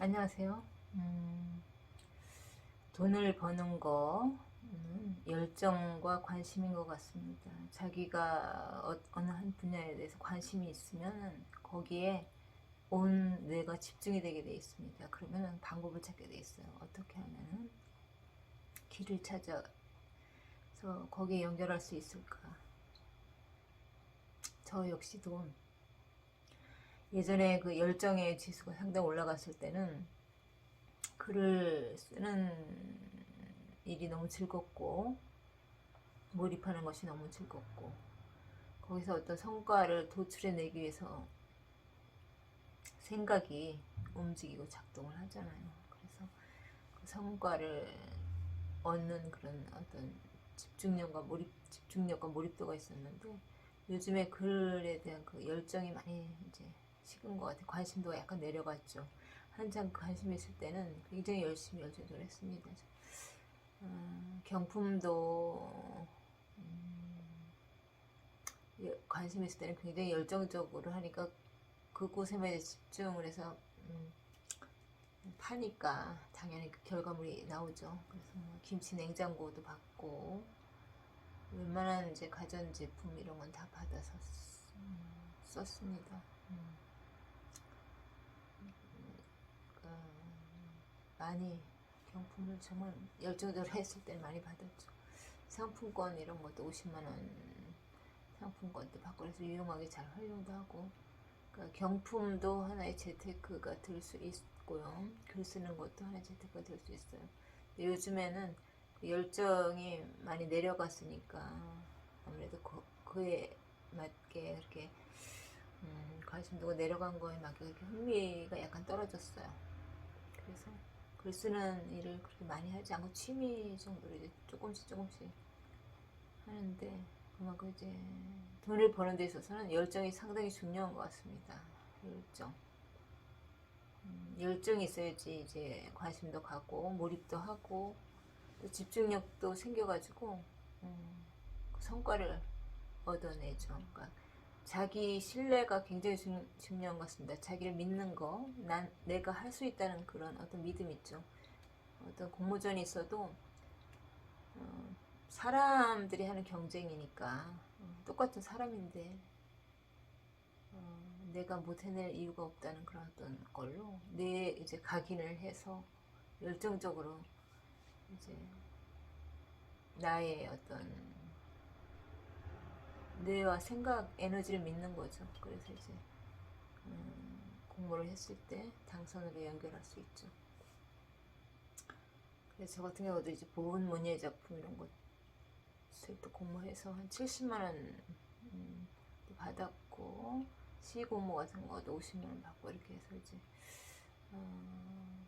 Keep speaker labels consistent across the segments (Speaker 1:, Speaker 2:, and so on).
Speaker 1: 안녕하세요. 음, 돈을 버는 거 음, 열정과 관심인 것 같습니다. 자기가 어, 어느 한 분야에 대해서 관심이 있으면 거기에 온 뇌가 집중이 되게 돼 있습니다. 그러면 방법을 찾게 돼 있어요. 어떻게 하면 길을 찾아서 거기에 연결할 수 있을까? 저 역시도 예전에 그 열정의 지수가 상당히 올라갔을 때는 글을 쓰는 일이 너무 즐겁고 몰입하는 것이 너무 즐겁고 거기서 어떤 성과를 도출해내기 위해서 생각이 움직이고 작동을 하잖아요. 그래서 그 성과를 얻는 그런 어떤 집중력과 몰입 집중력과 몰입도가 있었는데 요즘에 글에 대한 그 열정이 많이 이제 식은 것 같아요. 관심도가 약간 내려갔죠. 한창 관심 있을 때는 굉장히 열심히 열정을 했습니다. 어, 경품도 음, 예, 관심 있을 때는 굉장히 열정적으로 하니까 그곳에만 집중을 해서 음, 파니까 당연히 그 결과물이 나오죠. 그래서 뭐 김치 냉장고도 받고 웬만한 이제 가전제품 이런 건 다 받아서 쓰- 음, 썼습니다. 음. 많이 경품을 정말 열정적으로 했을 때는 많이 받았죠. 상품권 이런 것도 50만 원 상품권도 받고 그래서 유용하게 잘 활용도 하고 그러니까 경품도 하나의 재테크가 될 수 있고요. 글 쓰는 것도 하나의 재테크가 될 수 있어요. 요즘에는 그 열정이 많이 내려갔으니까 아무래도 그, 그에 맞게 이렇게 음, 관심도가 내려간 거에 맞게 흥미가 약간 떨어졌어요. 그래서 글 쓰는 일을 그렇게 많이 하지 않고 취미 정도로 이제 조금씩 조금씩 하는데 그만큼 이제 돈을 버는 데 있어서는 열정이 상당히 중요한 것 같습니다. 열정. 음, 열정이 있어야지 이제 관심도 가고 몰입도 하고 또 집중력도 생겨가지고 음, 그 성과를 얻어내죠. 그러니까 자기 신뢰가 굉장히 중, 중요한 것 같습니다. 자기를 믿는 거, 난 내가 할 수 있다는 그런 어떤 믿음 있죠. 어떤 공모전이 있어도 어, 사람들이 하는 경쟁이니까 어, 똑같은 사람인데 어, 내가 못 해낼 이유가 없다는 그런 어떤 걸로 내 이제 각인을 해서 열정적으로 이제 나의 어떤 뇌와 생각 에너지를 믿는 거죠. 그래서 이제 음, 공모를 했을 때 당선으로 연결할 수 있죠. 그래서 저 같은 경우도 이제 보은 문예 작품 이런 것을 또 공모해서 한 70만 원 음, 또 받았고 시 공모 같은 거도 50만 원 받고 이렇게 해서 이제 어,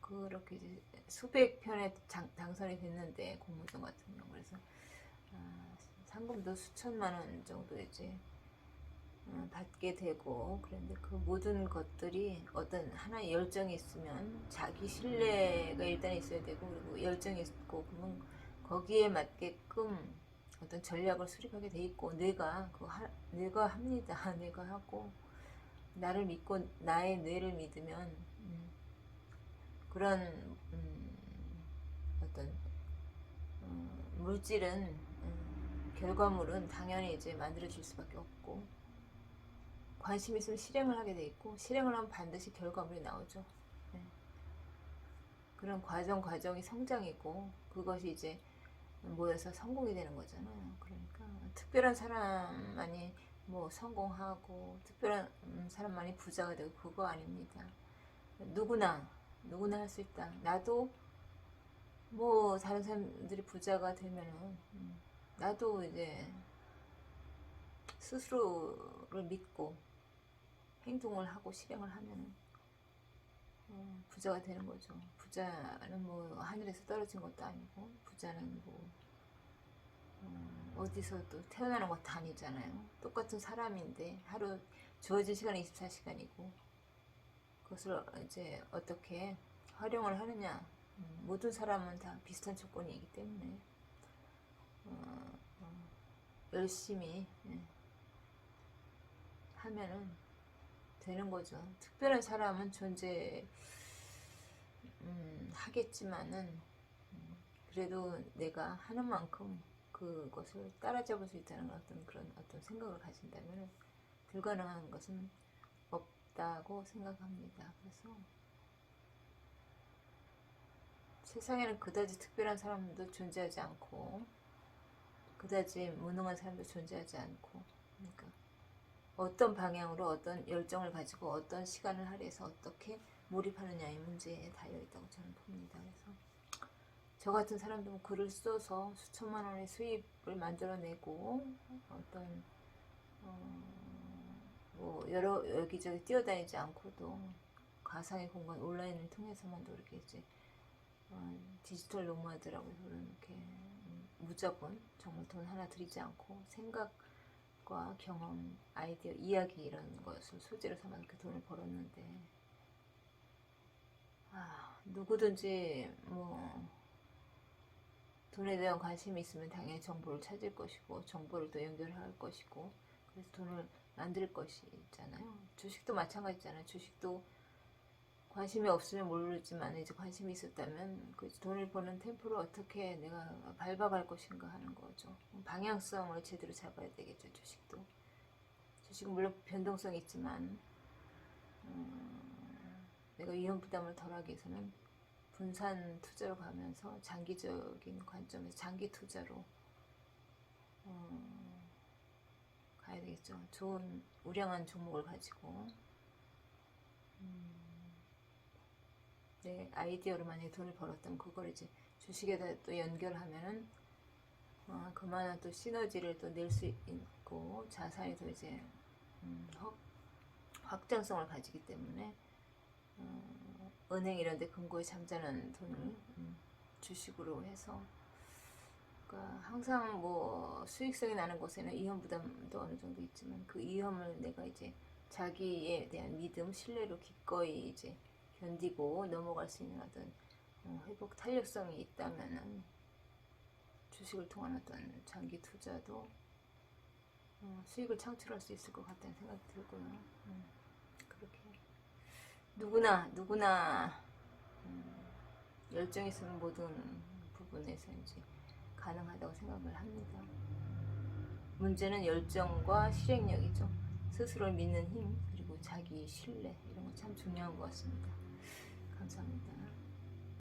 Speaker 1: 그렇게 이제 수백 편에 장- 당선이 됐는데 공모전 같은 경우 그래서 아, 상금도 수천만 원 정도 이제 어, 받게 되고 그런데 그 모든 것들이 어떤 하나의 열정이 있으면 자기 신뢰가 일단 있어야 되고 그리고 열정이 있고 그러면 거기에 맞게끔 어떤 전략을 수립하게 돼 있고 내가 그 하, 내가 합니다. 내가 하고 나를 믿고 나의 뇌를 믿으면 음, 그런 음, 어떤 어, 물질은 음, 결과물은 당연히 이제 만들어질 수밖에 없고 관심 있으면 실행을 하게 돼 있고 실행을 하면 반드시 결과물이 나오죠. 네. 그런 과정 과정이 성장이고 그것이 이제 모여서 성공이 되는 거잖아요. 그러니까 특별한 사람만이 뭐 성공하고 특별한 음, 사람만이 부자가 되고 그거 아닙니다. 누구나 누구나 할 수 있다. 나도 뭐 다른 사람들이 부자가 되면은 음, 나도 이제 스스로를 믿고 행동을 하고 실행을 하면은 어, 부자가 되는 거죠. 부자는 뭐 하늘에서 떨어진 것도 아니고 부자는 뭐 어, 어디서 또 태어나는 것도 아니잖아요. 똑같은 사람인데 하루 주어진 시간은 24시간이고 그것을 이제 어떻게 활용을 하느냐 음, 모든 사람은 다 비슷한 조건이기 때문에 어, 어, 열심히 예, 하면은 되는 거죠. 특별한 사람은 존재 음, 하겠지만은 음, 그래도 내가 하는 만큼 그것을 따라잡을 수 있다는 어떤 그런 어떤 생각을 가진다면 불가능한 것은 없다고 생각합니다. 그래서 세상에는 그다지 특별한 사람도 존재하지 않고 그다지 무능한 사람도 존재하지 않고 그러니까 어떤 방향으로 어떤 열정을 가지고 어떤 시간을 할애해서 어떻게 몰입하느냐의 문제에 달려 있다고 저는 봅니다. 그래서 저 같은 사람도 뭐 글을 써서 수천만 원의 수입을 만들어내고 어떤 어, 뭐 여러 여기저기 뛰어다니지 않고도 가상의 공간 온라인을 통해서만 도 이렇게 이제 어, 디지털 노마드라고 해서 이렇게 음, 무조건 정말 돈 하나 들이지 않고 생각과 경험, 아이디어, 이야기 이런 것을 소재로 삼아 이렇게 돈을 벌었는데 아, 누구든지 뭐 돈에 대한 관심이 있으면 당연히 정보를 찾을 것이고 정보를 또 연결할 것이고 그래서 돈을 만들 것이 있잖아요. 주식도 마찬가지잖아요. 주식도 관심이 없으면 모르지만 이제 관심이 있었다면 그 돈을 버는 템포를 어떻게 내가 밟아갈 것인가 하는 거죠. 방향성을 제대로 잡아야 되겠죠. 주식도 주식은 물론 변동성이 있지만 음, 내가 위험 부담을 덜하기 위해서는 분산 투자로 가면서 장기적인 관점에서 장기 투자로 어, 가야 되겠죠. 좋은 우량한 종목을 가지고 음, 내 아이디어로 만약에 돈을 벌었다면 그걸 이제 주식에다 또 연결하면은 어, 그만한 또 시너지를 또 낼 수 있고 자산이 더 이제 음, 확, 확장성을 가지기 때문에 어, 은행 이런 데 금고에 잠자는 돈을 음, 주식으로 해서 그러니까 항상 뭐 수익성이 나는 곳에는 위험 부담도 어느 정도 있지만 그 위험을 내가 이제 자기에 대한 믿음, 신뢰로 기꺼이 이제 견디고 넘어갈 수 있는 어떤 어, 회복 탄력성이 있다면은 주식을 통한 어떤 장기 투자도 어, 수익을 창출할 수 있을 것 같다는 생각이 들고요. 음, 그렇게 누구나 누구나 음, 열정 있으면 모든 부분에서 이제 가능하다고 생각을 합니다. 문제는 열정과 실행력이죠. 스스로를 믿는 힘 그리고 자기 신뢰 이런 거 참 중요한 것 같습니다. 감사합니다.